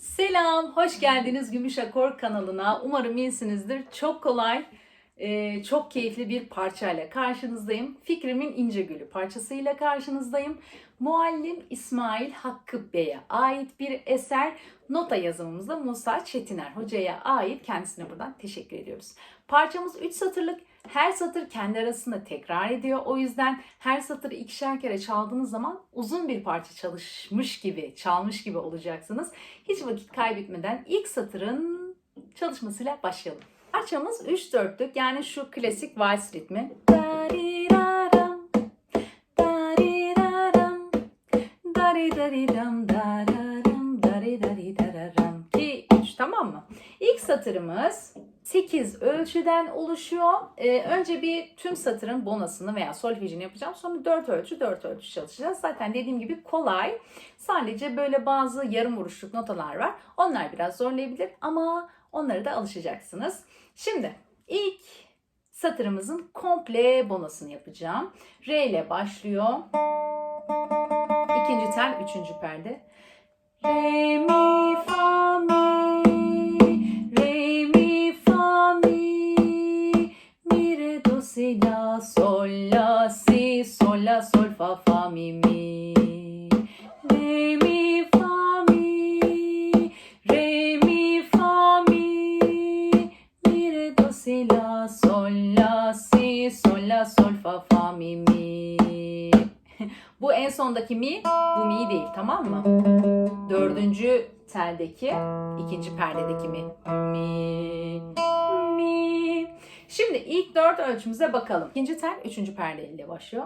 Selam, hoş geldiniz Gümüş Akor kanalına. Umarım iyisinizdir. Çok kolay, e, çok keyifli bir parçayla karşınızdayım. Fikrimin İnce Gülü parçasıyla karşınızdayım. Muallim İsmail Hakkı Bey'e ait bir eser. Nota yazımımızda Musa Çetiner Hoca'ya ait. Kendisine buradan teşekkür ediyoruz. Parçamız 3 satırlık. Her satır kendi arasında tekrar ediyor. O yüzden her satırı ikişer kere çaldığınız zaman uzun bir parça çalışmış gibi, çalmış gibi olacaksınız. Hiç vakit kaybetmeden ilk satırın çalışmasıyla başlayalım. Parçamız 3-4'lük yani şu klasik vals ritmi. 2, 3 tamam mı? İlk satırımız 8 ölçüden oluşuyor. Ee, önce bir tüm satırın bonasını veya solfejini yapacağım. Sonra 4 ölçü 4 ölçü çalışacağız. Zaten dediğim gibi kolay. Sadece böyle bazı yarım vuruşluk notalar var. Onlar biraz zorlayabilir ama onlara da alışacaksınız. Şimdi ilk satırımızın komple bonasını yapacağım. R ile başlıyor. İkinci tel, üçüncü perde. Re, mi, fa, Bu en sondaki mi, bu mi değil tamam mı? Dördüncü teldeki, ikinci perdedeki mi. Mi, mi. Şimdi ilk dört ölçümüze bakalım. İkinci tel, üçüncü perde ile başlıyor.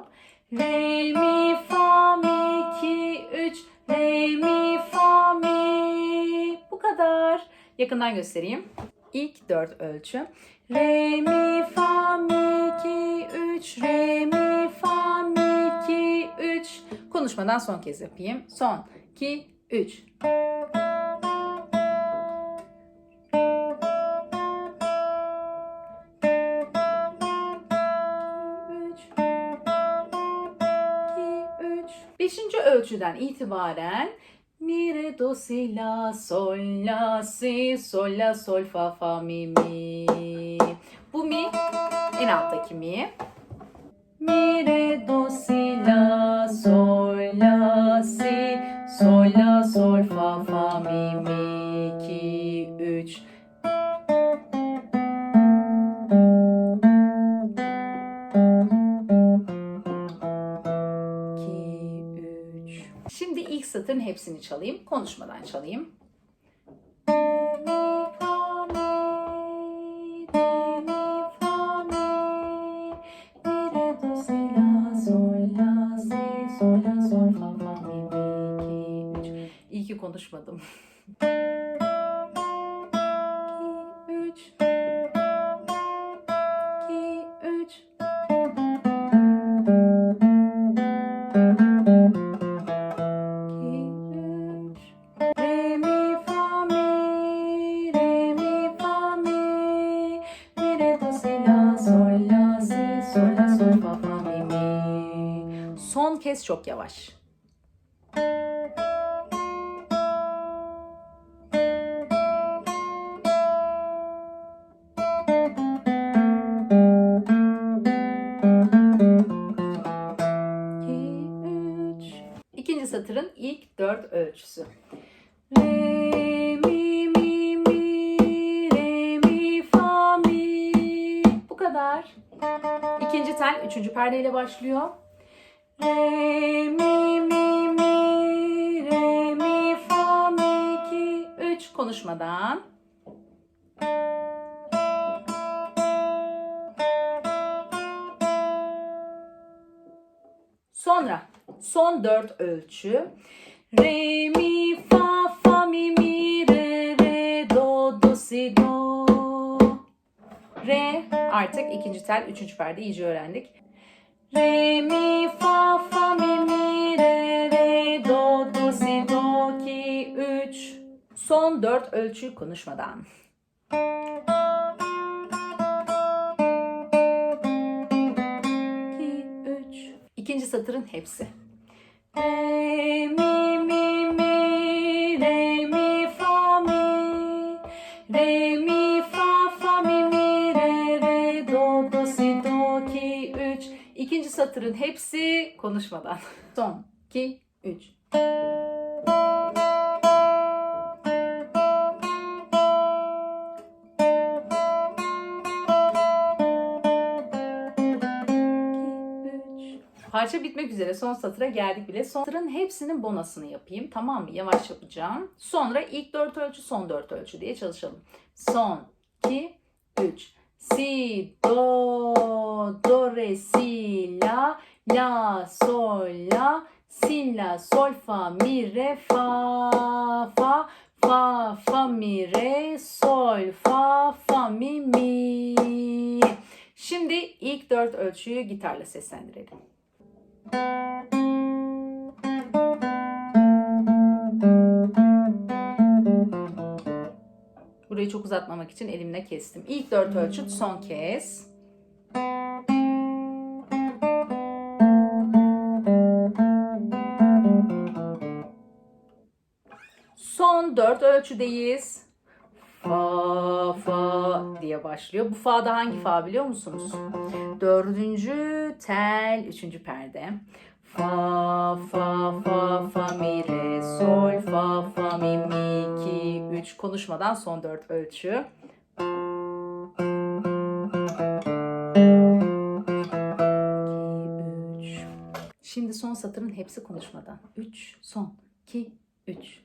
Re, mi, fa, mi, iki, üç. Re, mi, fa, mi. Bu kadar. Yakından göstereyim. İlk dört ölçü. Re, mi, fa, Konuşmadan son kez yapayım. Son, iki, üç. Üç. İki, üç. Beşinci ölçüden itibaren mi, re, do, si, la, sol, la, si, sol, la, sol, fa, fa, mi, mi. Bu mi en alttaki mi. Mi, re, do, si, la, sol, la, si, sol, la, sol, fa, fa, mi, mi, iki, üç. Şimdi ilk satırın hepsini çalayım. Konuşmadan çalayım. Sol, fa, fa, mi, mi. Son kez çok yavaş. Satırın ilk dört ölçüsü. Re, mi, mi, mi, re, mi, fa, mi. Bu kadar. İkinci tel üçüncü perdeyle başlıyor. Re, mi, mi, mi, re, mi, fa, mi, iki, üç. Konuşmadan. Son dört ölçü. Re, mi, fa, fa, mi, mi, re, re, do, do, si, do. Re artık ikinci tel, üçüncü perde iyice öğrendik. Re, mi, fa, fa, mi, mi, re, re, do, do, si, do, ki, üç. Son dört ölçü konuşmadan. İki, üç. İkinci satırın hepsi. Re mi mi mi re mi fa mi re mi fa fa mi mi re re do do si do ki üç. İkinci satırın hepsi konuşmadan. Son 2 üç. Parça bitmek üzere son satıra geldik bile. Son satırın hepsinin bonasını yapayım. Tamam mı? Yavaş yapacağım. Sonra ilk dört ölçü son dört ölçü diye çalışalım. Son, iki, üç. Si, do, do, re, si, la, la, sol, la, si, la, sol, fa, mi, re, fa, fa, fa, fa, mi, re, sol, fa, fa, mi, mi. Şimdi ilk dört ölçüyü gitarla seslendirelim. Burayı çok uzatmamak için elimle kestim. İlk dört ölçüt son kez. Son dört ölçüdeyiz. Fa, fa diye başlıyor. Bu fa da hangi fa biliyor musunuz? Dördüncü tel, üçüncü perde. Fa, fa, fa, fa, mi, re, sol, fa, fa, mi, mi, iki, üç. Konuşmadan son dört ölçü. İki, üç. Şimdi son satırın hepsi konuşmadan. Üç, son, iki, üç.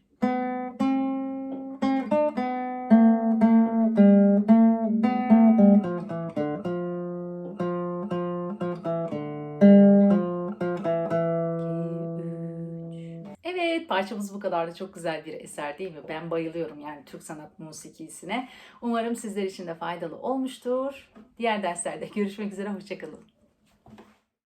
Evet parçamız bu kadardı. Çok güzel bir eser değil mi? Ben bayılıyorum yani Türk sanat musikisine. Umarım sizler için de faydalı olmuştur. Diğer derslerde görüşmek üzere. Hoşçakalın.